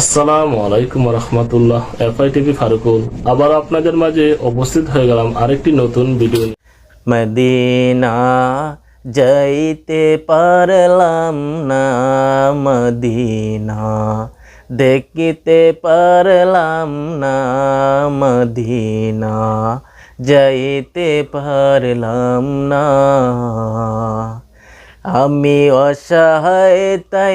আসসালামু আলাইকুম রহমতুল্লাহ FI TV Farukul আবার আপনাদের মাঝে উপস্থিত হয়ে গেলাম আরেকটি নতুন ভিডিও। মদিনা যাইতে পারলাম না, মদিনা দেখিতে পারলাম না, মদিনা যাইতে পারলাম না আমি অসহায় তাই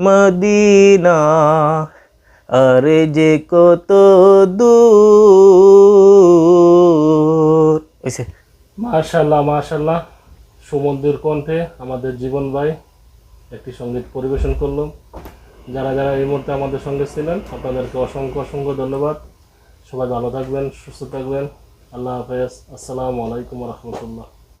মদিনা। আরে যে কত দূর। ওইসে মাশাল্লাহ মাশাল্লাহ। সুমন্দির কণ্ঠে আমাদের জীবন ভাই একটি সংগীত পরিবেশন করল। যারা যারা এই মুহূর্তে আমাদের সঙ্গে ছিলেন, আপনাদেরকে অসংখ্য অসংখ্য ধন্যবাদ। সবাই ভালো থাকবেন, সুস্থ থাকবেন। আল্লাহ হাফেজ। আসসালামু আলাইকুম রহমতুল্লাহ।